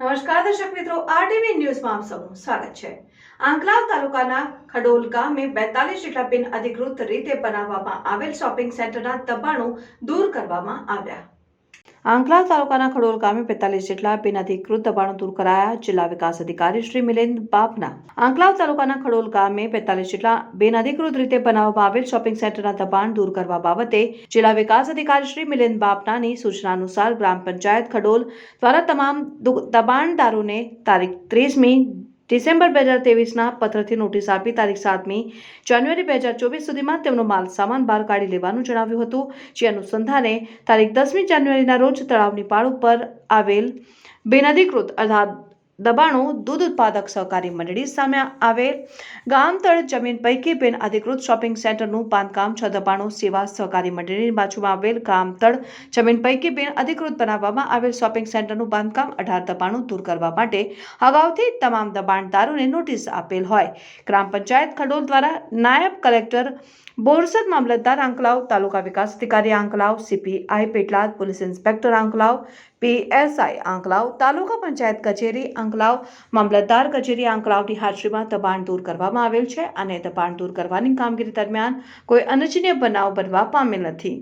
નમસ્કાર દર્શક મિત્રો, આરટીવી ન્યૂઝમાં આપ સૌનું સ્વાગત છે. આંકલાવ તાલુકાના ખડોલ ગામે બેતાલીસ જેટલા બિન અધિકૃત રીતે બનાવવામાં આવેલ શોપિંગ સેન્ટરના દબાણો દૂર કરવામાં આવ્યા. આંકલાવ તાલુકાના ખડોલ ગામે બેતાલીસ જેટલા બિન અધિકૃત દબાણો દૂર કરાયા. જિલ્લા વિકાસ અધિકારી શ્રી મિલિંદ બાપના આંકલાવ તાલુકાના ખડોલ ગામે બેતાલીસ જેટલા બિન અધિકૃત રીતે બનાવવામાં આવેલ શોપિંગ સેન્ટરના દબાણ દૂર કરવા બાબતે જિલ્લા વિકાસ અધિકારી શ્રી મિલિંદ બાપનાની સૂચના અનુસાર ગ્રામ પંચાયત ખડોલ દ્વારા તમામ દબાણદારોને તારીખ ત્રીસમી ડિસેમ્બર બે હજાર તેવીસના પત્રથી નોટિસ આપી તારીખ સાતમી જાન્યુઆરી બે હજાર ચોવીસ સુધીમાં તેમનો માલ સામાન બહાર કાઢી લેવાનું જણાવ્યું હતું, જે અનુસંધાને તારીખ દસમી જાન્યુઆરીના રોજ તળાવની પાળ ઉપર આવેલ બિનઅધિકૃત અર્થાત દબાણો દૂધ ઉત્પાદક સહકારી મંડળી સામે આવેલ ગામતળ જમીન પૈકી બિન અધિકૃત શોપિંગ સેન્ટરનું બાંધકામ છ દબાણો સેવા સહકારી મંડળીની બાજુમાં આવેલ ગામતળ જમીન પૈકી બિન અધિકૃત બનાવવામાં આવેલ શોપિંગ સેન્ટરનું બાંધકામ અઢાર દબાણો દૂર કરવા માટે અગાઉથી તમામ દબાણદારોને નોટિસ આપેલ હોય. ગ્રામ પંચાયત ખડોલ દ્વારા નાયબ કલેક્ટર બોરસદ મામલતદાર આંકલાવ, તાલુકા વિકાસ અધિકારી Anklav, CPI Petlad, police inspector Anklav PSI Anklav, તાલુકા પંચાયત કચેરી આંકલાવ, મામલતદાર કચેરી આંકલાવની હાજરીમાં દબાણ દૂર કરવામાં આવેલ છે અને દબાણ દૂર કરવાની કામગીરી દરમિયાન કોઈ અનિચ્છનીય બનાવ બનવા પામેલ નથી.